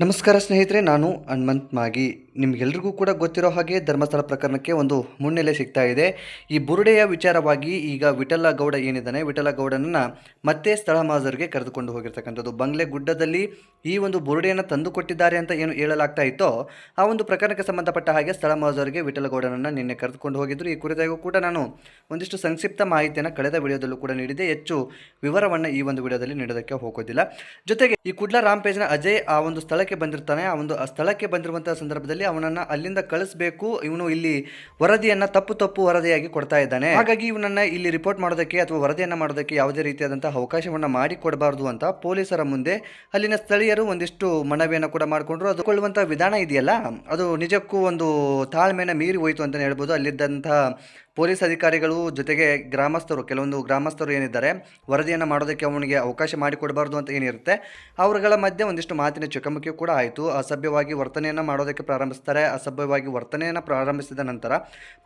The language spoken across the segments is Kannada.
ನಮಸ್ಕಾರ ಸ್ನೇಹಿತರೆ, ನಾನು ಹನುಮಂತ್ ಮಾಗಿ. ನಿಮಗೆಲ್ರಿಗೂ ಕೂಡ ಗೊತ್ತಿರೋ ಹಾಗೆ ಧರ್ಮಸ್ಥಳ ಪ್ರಕರಣಕ್ಕೆ ಒಂದು ಮುನ್ನೆಲೆ ಸಿಗ್ತಾ ಇದೆ. ಈ ಬುರುಡೆಯ ವಿಚಾರವಾಗಿ ಈಗ ವಿಠಲ ಗೌಡ ಏನಿದ್ದಾನೆ, ವಿಠಲ ಗೌಡನನ್ನು ಮತ್ತೆ ಸ್ಥಳ ಮಾಜರಿಗೆ ಕರೆದುಕೊಂಡು ಹೋಗಿರ್ತಕ್ಕಂಥದ್ದು. ಬಂಗ್ಲೆ ಗುಡ್ಡದಲ್ಲಿ ಈ ಒಂದು ಬುರುಡೆಯನ್ನು ತಂದು ಕೊಟ್ಟಿದ್ದಾರೆ ಅಂತ ಏನು ಹೇಳಲಾಗ್ತಾ ಇತ್ತೋ, ಆ ಒಂದು ಪ್ರಕರಣಕ್ಕೆ ಸಂಬಂಧಪಟ್ಟ ಹಾಗೆ ಸ್ಥಳ ಮಾಜರಿಗೆ ವಿಠಲ ಗೌಡನನ್ನು ನಿನ್ನೆ ಕರೆದುಕೊಂಡು ಹೋಗಿದ್ರು. ಈ ಕುರಿತಾಗೂ ಕೂಡ ನಾನು ಒಂದಿಷ್ಟು ಸಂಕ್ಷಿಪ್ತ ಮಾಹಿತಿಯನ್ನು ಕಳೆದ ವಿಡಿಯೋದಲ್ಲೂ ಕೂಡ ನೀಡಿದೆ ಹೆಚ್ಚು ವಿವರವನ್ನು ಈ ಒಂದು ವಿಡಿಯೋದಲ್ಲಿ ನೀಡೋದಕ್ಕೆ ಹೋಗೋದಿಲ್ಲ. ಜೊತೆಗೆ ಈ ಕುಡ್ಲ ರಾಮ್ ಪೇಜ್ನ ಅಜಯ್ ಆ ಒಂದು ಸ್ಥಳಕ್ಕೆ ಬಂದಿರ್ತಾನೆ. ಆ ಒಂದು ಸ್ಥಳಕ್ಕೆ ಬಂದಿರುವಂಥ ಸಂದರ್ಭದಲ್ಲಿ ಅವನನ್ನ ಅಲ್ಲಿಂದ ಕಳಿಸ್ಬೇಕು. ಇವನು ಇಲ್ಲಿ ವರದಿಯನ್ನ ತಪ್ಪು ತಪ್ಪು ವರದಿಯಾಗಿ ಕೊಡ್ತಾ ಇದ್ದಾನೆ. ಹಾಗಾಗಿ ಇವನನ್ನ ಇಲ್ಲಿ ರಿಪೋರ್ಟ್ ಮಾಡೋದಕ್ಕೆ ಅಥವಾ ವರದಿಯನ್ನ ಮಾಡೋದಕ್ಕೆ ಯಾವುದೇ ರೀತಿಯಾದಂತಹ ಅವಕಾಶವನ್ನ ಮಾಡಿ ಕೊಡಬಾರದು ಅಂತ ಪೊಲೀಸರ ಮುಂದೆ ಅಲ್ಲಿನ ಸ್ಥಳೀಯರು ಒಂದಿಷ್ಟು ಮನವಿಯನ್ನು ಕೂಡ ಮಾಡಿಕೊಂಡ್ರು. ಅದು ಕೊಳ್ಳುವಂತಹ ವಿಧಾನ ಇದೆಯಲ್ಲ, ಅದು ನಿಜಕ್ಕೂ ಒಂದು ತಾಳ್ಮೆನ ಮೀರಿ ಹೋಯಿತು ಅಂತಲೇ ಹೇಳ್ಬೋದು. ಅಲ್ಲಿದ್ದಂತಹ ಪೊಲೀಸ್ ಅಧಿಕಾರಿಗಳು ಜೊತೆಗೆ ಗ್ರಾಮಸ್ಥರು, ಕೆಲವೊಂದು ಗ್ರಾಮಸ್ಥರು ಏನಿದ್ದಾರೆ, ವರದಿಯನ್ನು ಮಾಡೋದಕ್ಕೆ ಅವನಿಗೆ ಅವಕಾಶ ಮಾಡಿಕೊಡಬಾರ್ದು ಅಂತ ಏನಿರುತ್ತೆ, ಅವರುಗಳ ಮಧ್ಯೆ ಒಂದಿಷ್ಟು ಮಾತಿನ ಚಕಮಕಿ ಕೂಡ ಆಯಿತು. ಅಸಭ್ಯವಾಗಿ ವರ್ತನೆಯನ್ನು ಮಾಡೋದಕ್ಕೆ ಪ್ರಾರಂಭಿಸ್ತಾರೆ. ಅಸಭ್ಯವಾಗಿ ವರ್ತನೆಯನ್ನು ಪ್ರಾರಂಭಿಸಿದ ನಂತರ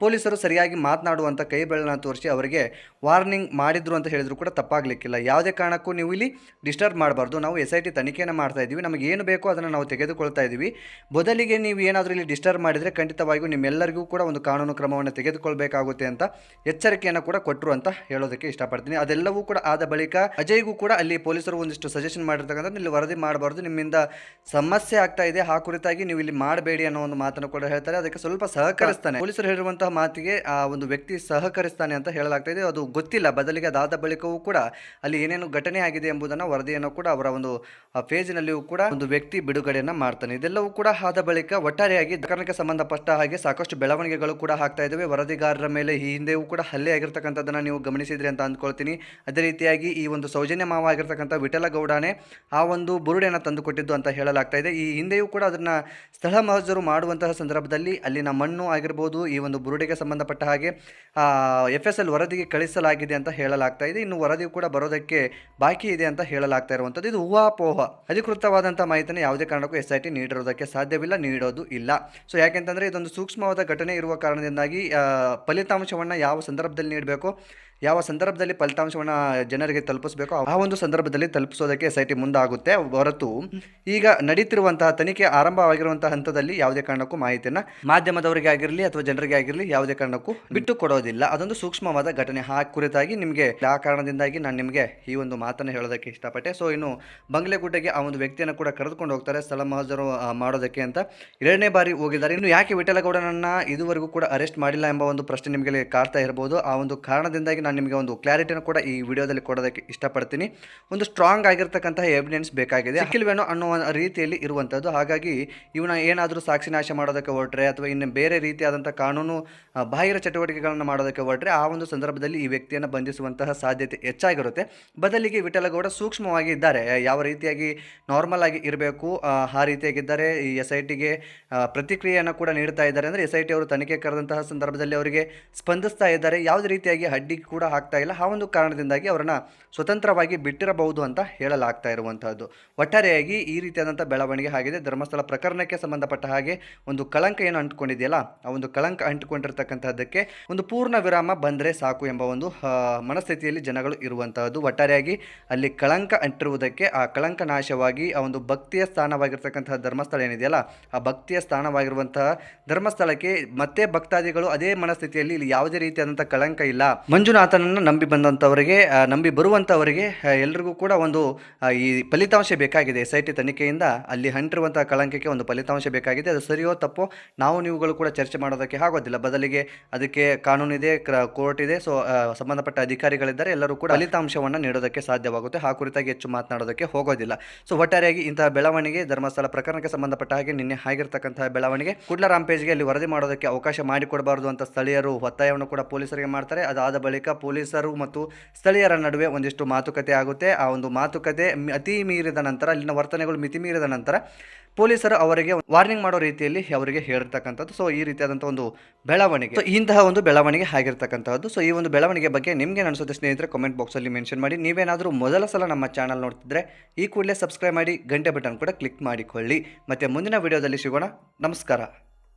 ಪೊಲೀಸರು ಸರಿಯಾಗಿ ಮಾತನಾಡುವಂಥ ಕೈ ಬೆಳನ ತೋರಿಸಿ ಅವರಿಗೆ ವಾರ್ನಿಂಗ್ ಮಾಡಿದ್ರು ಅಂತ ಹೇಳಿದ್ರು ಕೂಡ ತಪ್ಪಾಗಲಿಕ್ಕಿಲ್ಲ. ಯಾವುದೇ ಕಾರಣಕ್ಕೂ ನೀವು ಇಲ್ಲಿ ಡಿಸ್ಟರ್ಬ್ ಮಾಡಬಾರ್ದು. ನಾವು ಎಸ್ ಐ ಟಿ ತನಿಖೆಯನ್ನು ಮಾಡ್ತಾ ಇದ್ದೀವಿ. ನಮಗೆ ಏನು ಬೇಕೋ ಅದನ್ನು ನಾವು ತೆಗೆದುಕೊಳ್ತಾ ಇದ್ದೀವಿ. ಬದಲಿಗೆ ನೀವು ಏನಾದರೂ ಇಲ್ಲಿ ಡಿಸ್ಟರ್ಬ್ ಮಾಡಿದರೆ ಖಂಡಿತವಾಗಿಯೂ ನಿಮ್ಮೆಲ್ಲರಿಗೂ ಕೂಡ ಒಂದು ಕಾನೂನು ಕ್ರಮವನ್ನು ತೆಗೆದುಕೊಳ್ಬೇಕಾಗುತ್ತೆ. ಅಂತ ಎಚ್ಚರಿಕೆಯನ್ನು ಕೂಡ ಕೊಟ್ಟರು ಅಂತ ಹೇಳೋದಕ್ಕೆ ಇಷ್ಟಪಡ್ತೀನಿ. ಅದೆಲ್ಲವೂ ಕೂಡ ಆದ ಬಳಿಕ ಅಜಯ್ಗೂ ಕೂಡ ಅಲ್ಲಿ ಪೊಲೀಸರು ಒಂದಿಷ್ಟು ಸಜೆಷನ್ ಮಾಡಿರ್ತಕ್ಕಂಥ ಇಲ್ಲಿ ವರದಿ ಮಾಡಬಾರ್ದು. ನಿಮ್ಮಿಂದ ಸಮಸ್ಯೆ ಆಗ್ತಾ ಇದೆ. ಆ ಕುರಿತಾಗಿ ನೀವು ಇಲ್ಲಿ ಮಾಡಬೇಡಿ ಅನ್ನೋ ಒಂದು ಮಾತನ್ನು ಕೂಡ ಹೇಳ್ತಾರೆ. ಅದಕ್ಕೆ ಸ್ವಲ್ಪ ಸಹಕರಿಸ್ತಾನೆ. ಪೊಲೀಸರು ಹೇಳಿರುವಂತಹ ಮಾತಿಗೆ ಆ ಒಂದು ವ್ಯಕ್ತಿ ಸಹಕರಿಸ್ತಾನೆ ಅಂತ ಹೇಳಲಾಗ್ತಾ ಇದೆ. ಅದು ಗೊತ್ತಿಲ್ಲ. ಬದಲಿಗೆ ಅದಾದ ಬಳಿಕವೂ ಕೂಡ ಅಲ್ಲಿ ಏನೇನು ಘಟನೆ ಆಗಿದೆ ಎಂಬುದನ್ನು ವರದಿಯನ್ನು ಕೂಡ ಅವರ ಒಂದು ಪೇಜಿನಲ್ಲಿಯೂ ಕೂಡ ಒಂದು ವ್ಯಕ್ತಿ ಬಿಡುಗಡೆಯನ್ನ ಮಾಡ್ತಾನೆ. ಇದೆಲ್ಲವೂ ಕೂಡ ಆದ ಬಳಿಕ ಒಟ್ಟಾರೆಯಾಗಿ ಪ್ರಕರಣಕ್ಕೆ ಸಂಬಂಧಪಟ್ಟ ಹಾಗೆ ಸಾಕಷ್ಟು ಬೆಳವಣಿಗೆಗಳು ಕೂಡ ಆಗ್ತಾ ಇದ್ದಾವೆ ವರದಿಗಾರರ ಮೇಲೆ ಈ ಹಿಂದೆಯೂ ಕೂಡ ಹಲ್ಲೆ ಆಗಿರ್ತಕ್ಕಂಥದ್ದನ್ನು ನೀವು ಗಮನಿಸಿದ್ರಿ ಅಂತ ಅಂದ್ಕೊಳ್ತೀನಿ. ಅದೇ ರೀತಿಯಾಗಿ ಈ ಒಂದು ಸೌಜನ್ಯ ಮಾವ ಆಗಿರ್ತಕ್ಕಂಥ ವಿಠಲ ಗೌಡನೇ ಆ ಒಂದು ಬುರುಡೆಯನ್ನು ತಂದುಕೊಟ್ಟಿದ್ದು ಅಂತ ಹೇಳಲಾಗ್ತಾ ಇದೆ. ಈ ಹಿಂದೆಯೂ ಕೂಡ ಅದನ್ನು ಸ್ಥಳ ಮಹಜರು ಮಾಡುವಂತಹ ಸಂದರ್ಭದಲ್ಲಿ ಅಲ್ಲಿನ ಮಣ್ಣು ಆಗಿರ್ಬೋದು ಈ ಒಂದು ಬುರುಡೆಗೆ ಸಂಬಂಧಪಟ್ಟ ಹಾಗೆ ಎಫ್ ಎಸ್ ಎಲ್ ವರದಿಗೆ ಕಳಿಸಲಾಗಿದೆ ಅಂತ ಹೇಳಲಾಗ್ತಾ ಇದೆ. ಇನ್ನು ವರದಿಯು ಕೂಡ ಬರೋದಕ್ಕೆ ಬಾಕಿ ಇದೆ ಅಂತ ಹೇಳಲಾಗ್ತಾ ಇರುವಂಥದ್ದು. ಇದು ಊಹಾಪೋಹ ಅಧಿಕೃತವಾದಂಥ ಮಾಹಿತಿಯನ್ನು ಯಾವುದೇ ಕಾರಣಕ್ಕೂ ಎಸ್ ಐ ಟಿ ನೀಡಿರೋದಕ್ಕೆ ಸಾಧ್ಯವಿಲ್ಲ ನೀಡೋದು ಇಲ್ಲ. ಸೊ ಯಾಕೆಂತಂದರೆ ಇದೊಂದು ಸೂಕ್ಷ್ಮವಾದ ಘಟನೆ ಇರುವ ಕಾರಣದಿಂದಾಗಿ ಆ, ಫಲಿತಾಂಶವನ್ನು ಯಾವ ಸಂದರ್ಭದಲ್ಲಿ ನೀಡಬೇಕು ಯಾವ ಸಂದರ್ಭದಲ್ಲಿ ಫಲಿತಾಂಶವನ್ನು ಜನರಿಗೆ ತಲುಪಿಸಬೇಕು ಆ ಒಂದು ಸಂದರ್ಭದಲ್ಲಿ ತಲುಪಿಸೋದಕ್ಕೆ ಎಸ್ ಐ ಟಿ ಮುಂದಾಗುತ್ತೆ. ಹೊರತು ಈಗ ನಡೀತಿರುವಂತಹ ತನಿಖೆ ಆರಂಭವಾಗಿರುವಂತಹ ಹಂತದಲ್ಲಿ ಯಾವುದೇ ಕಾರಣಕ್ಕೂ ಮಾಹಿತಿಯನ್ನು ಮಾಧ್ಯಮದವರಿಗೆ ಆಗಿರಲಿ ಅಥವಾ ಜನರಿಗೆ ಆಗಿರಲಿ ಯಾವುದೇ ಕಾರಣಕ್ಕೂ ಬಿಟ್ಟು ಕೊಡೋದಿಲ್ಲ. ಅದೊಂದು ಸೂಕ್ಷ್ಮವಾದ ಘಟನೆ. ಆ ಕುರಿತಾಗಿ ನಿಮಗೆ ಆ ಕಾರಣದಿಂದಾಗಿ ನಾನು ನಿಮಗೆ ಈ ಒಂದು ಮಾತನ್ನು ಹೇಳೋದಕ್ಕೆ ಇಷ್ಟಪಟ್ಟೆ. ಸೊ ಇನ್ನು ಬಂಗ್ಲೆಗುಡ್ಡೆಗೆ ಆ ಒಂದು ವ್ಯಕ್ತಿಯನ್ನು ಕೂಡ ಕರೆದುಕೊಂಡು ಹೋಗ್ತಾರೆ ಸ್ಥಳ ಮಹಜರು ಮಾಡೋದಕ್ಕೆ ಅಂತ. ಎರಡನೇ ಬಾರಿ ಹೋಗಿದ್ದಾರೆ. ಇನ್ನು ಯಾಕೆ ವಿಠಲಗೌಡನನ್ನ ಇದುವರೆಗೂ ಕೂಡ ಅರೆಸ್ಟ್ ಮಾಡಿಲ್ಲ ಎಂಬ ಒಂದು ಪ್ರಶ್ನೆ ನಿಮಗೆ ಕಾಡ್ತಾ ಇರ್ಬೋದು. ಆ ಒಂದು ಕಾರಣದಿಂದಾಗಿ ನಾನು ನಿಮಗೆ ಒಂದು ಕ್ಲಾರಿಟಿನ ಕೂಡ ಈ ವಿಡಿಯೋದಲ್ಲಿ ಕೊಡೋದಕ್ಕೆ ಇಷ್ಟಪಡ್ತೀನಿ. ಒಂದು ಸ್ಟ್ರಾಂಗ್ ಆಗಿರ್ತಕ್ಕಂತಹ ಎವಿಡೆನ್ಸ್ ಬೇಕಾಗಿದೆ. ಸಿಕ್ಕಿಲ್ವೇನೋ ಅನ್ನುವ ರೀತಿಯಲ್ಲಿ ಇರುವಂಥದ್ದು ಹಾಗಾಗಿ ಇವನ ಏನಾದರೂ ಸಾಕ್ಷಿ ನಾಶ ಮಾಡೋದಕ್ಕೆ ಹೊರಟ್ರೆ ಅಥವಾ ಇನ್ನು ಬೇರೆ ರೀತಿಯಾದಂಥ ಕಾನೂನು ಬಾಹಿರ ಚಟುವಟಿಕೆಗಳನ್ನು ಮಾಡೋದಕ್ಕೆ ಹೊರಟ್ರೆ ಆ ಒಂದು ಸಂದರ್ಭದಲ್ಲಿ ಈ ವ್ಯಕ್ತಿಯನ್ನು ಬಂಧಿಸುವಂತಹ ಸಾಧ್ಯತೆ ಹೆಚ್ಚಾಗಿರುತ್ತೆ. ಬದಲಿಗೆ ವಿಠಲಗೌಡ ಸೂಕ್ಷ್ಮವಾಗಿ ಇದ್ದಾರೆ. ಯಾವ ರೀತಿಯಾಗಿ ನಾರ್ಮಲ್ ಆಗಿ ಇರಬೇಕು, ಆ ರೀತಿಯಾಗಿದ್ದಾರೆ ಈ ಎಸ್ ಐ ಟಿಗೆ ಪ್ರತಿಕ್ರಿಯೆಯನ್ನು ಕೂಡ ನೀಡ್ತಾ ಇದ್ದಾರೆ. ಅಂದರೆ ಎಸ್ ಐ ಟಿ ಅವರು ತನಿಖೆ ಕರೆದಂತಹ ಸಂದರ್ಭದಲ್ಲಿ ಅವರಿಗೆ ಸ್ಪಂದಿಸ್ತಾ ಇದ್ದಾರೆ. ಯಾವುದೇ ರೀತಿಯಾಗಿ ಅಡ್ಡಿ ಕೂಡ ಆಗ್ತಾ ಇಲ್ಲ. ಆ ಒಂದು ಕಾರಣದಿಂದಾಗಿ ಅವರನ್ನು ಸ್ವತಂತ್ರವಾಗಿ ಬಿಟ್ಟಿರಬಹುದು ಅಂತ ಹೇಳಲಾಗ್ತಾ ಇರುವಂತಹದ್ದು. ಒಟ್ಟಾರೆಯಾಗಿ ಈ ರೀತಿಯಾದಂಥ ಬೆಳವಣಿಗೆ ಆಗಿದೆ ಧರ್ಮಸ್ಥಳ ಪ್ರಕರಣಕ್ಕೆ ಸಂಬಂಧಪಟ್ಟ ಹಾಗೆ ಒಂದು ಕಳಂಕ ಏನು ಅಂಟ್ಕೊಂಡಿದೆಯಲ್ಲ, ಆ ಒಂದು ಕಳಂಕ ಅಂಟಿಕೊಂಡಿರ್ತಕ್ಕಂಥದ್ದಕ್ಕೆ ಒಂದು ಪೂರ್ಣ ವಿರಾಮ ಬಂದರೆ ಸಾಕು ಎಂಬ ಒಂದು ಮನಸ್ಥಿತಿಯಲ್ಲಿ ಜನಗಳು ಇರುವಂತಹದ್ದು. ಒಟ್ಟಾರೆಯಾಗಿ ಅಲ್ಲಿ ಕಳಂಕ ಅಂಟಿರುವುದಕ್ಕೆ ಆ ಕಳಂಕ ನಾಶವಾಗಿ ಆ ಒಂದು ಭಕ್ತಿಯ ಸ್ಥಾನವಾಗಿರ್ತಕ್ಕಂತಹ ಧರ್ಮಸ್ಥಳ ಏನಿದೆಯಲ್ಲ, ಆ ಭಕ್ತಿಯ ಸ್ಥಾನವಾಗಿರುವಂತಹ ಧರ್ಮಸ್ಥಳಕ್ಕೆ ಮತ್ತೆ ಭಕ್ತಾದಿಗಳು ಅದೇ ಮನಸ್ಥಿತಿಯಲ್ಲಿ ಇಲ್ಲಿ ಯಾವುದೇ ರೀತಿಯಾದಂಥ ಕಳಂಕ ಇಲ್ಲ. ಮಂಜುನಾಥನನ್ನು ನಂಬಿ ಬಂದಂಥವರಿಗೆ ನಂಬಿ ಬರುವಂಥವರಿಗೆ ಎಲ್ರಿಗೂ ಕೂಡ ಒಂದು ಈ ಫಲಿತಾಂಶ ಬೇಕಾಗಿದೆ. ಎಸ್ ಐ ಟಿ ತನಿಖೆಯಿಂದ ಅಲ್ಲಿ ಹಂಟಿರುವಂಥ ಕಳಂಕಕ್ಕೆ ಒಂದು ಫಲಿತಾಂಶ ಬೇಕಾಗಿದೆ. ಅದು ಸರಿಯೋ ತಪ್ಪೋ ನಾವು ನೀವುಗಳು ಕೂಡ ಚರ್ಚೆ ಮಾಡೋದಕ್ಕೆ ಆಗೋದಿಲ್ಲ. ಬದಲಿಗೆ ಅದಕ್ಕೆ ಕಾನೂನಿದೆ ಕೋರ್ಟ್ ಇದೆ ಸೊ ಸಂಬಂಧಪಟ್ಟ ಅಧಿಕಾರಿಗಳಿದ್ದಾರೆ. ಎಲ್ಲರೂ ಕೂಡ ಫಲಿತಾಂಶವನ್ನು ನೀಡೋದಕ್ಕೆ ಸಾಧ್ಯವಾಗುತ್ತೆ. ಆ ಕುರಿತಾಗಿ ಹೆಚ್ಚು ಮಾತನಾಡೋದಕ್ಕೆ ಹೋಗೋದಿಲ್ಲ. ಸೊ, ಒಟ್ಟಾರೆಯಾಗಿ ಇಂತಹ ಬೆಳವಣಿಗೆ ಧರ್ಮಸ್ಥಳ ಪ್ರಕರಣಕ್ಕೆ ಸಂಬಂಧಪಟ್ಟ ಹಾಗೆ ನಿನ್ನೆ ಆಗಿರ್ತಕ್ಕಂತಹ ಬೆಳವಣಿಗೆ ಕುಡ್ಲರಾಮ್ ಪೇಜ್ಗೆ ಅಲ್ಲಿ ವರದಿ ಮಾಡೋದಕ್ಕೆ ಅವಕಾಶ ಮಾಡಿಕೊಡಬಾರದು ಅಂತ ಸ್ಥಳೀಯರು ಒತ್ತಾಯವನ್ನು ಕೂಡ ಪೊಲೀಸರಿಗೆ ಮಾಡ್ತಾರೆ. ಅದಾದ ಬಳಿಕ ಪೊಲೀಸರು ಮತ್ತು ಸ್ಥಳೀಯರ ನಡುವೆ ಒಂದಿಷ್ಟು ಮಾತುಕತೆ ಆಗುತ್ತೆ. ಆ ಒಂದು ಮಾತುಕತೆ ಅತಿ ಮೀರಿದ ನಂತರ, ಅಲ್ಲಿನ ವರ್ತನೆಗಳು ಮಿತಿ ಮೀರಿದ ನಂತರ ಪೊಲೀಸರು ಅವರಿಗೆ ವಾರ್ನಿಂಗ್ ಮಾಡೋ ರೀತಿಯಲ್ಲಿ ಅವರಿಗೆ ಹೇಳಿರ್ತಕ್ಕಂಥದ್ದು. ಸೊ, ಈ ರೀತಿಯಾದಂಥ ಒಂದು ಬೆಳವಣಿಗೆ. ಸೊ, ಇಂತಹ ಒಂದು ಬೆಳವಣಿಗೆ ಆಗಿರ್ತಕ್ಕಂಥದ್ದು. ಸೊ, ಈ ಒಂದು ಬೆಳವಣಿಗೆ ಬಗ್ಗೆ ನಿಮಗೆ ಅನಿಸುತ್ತೆ ಸ್ನೇಹಿತರೆ ಕಾಮೆಂಟ್ ಬಾಕ್ಸಲ್ಲಿ ಮೆನ್ಷನ್ ಮಾಡಿ. ನೀವೇನಾದರೂ ಮೊದಲ ಸಲ ನಮ್ಮ ಚಾನಲ್ ನೋಡ್ತಿದ್ರೆ, ಈ ಕೂಡಲೇ ಸಬ್ಸ್ಕ್ರೈಬ್ ಮಾಡಿ, ಗಂಟೆ ಬಟನ್ ಕೂಡ ಕ್ಲಿಕ್ ಮಾಡಿಕೊಳ್ಳಿ. ಮತ್ತು ಮುಂದಿನ ವಿಡಿಯೋದಲ್ಲಿ ಸಿಗೋಣ. ನಮಸ್ಕಾರ.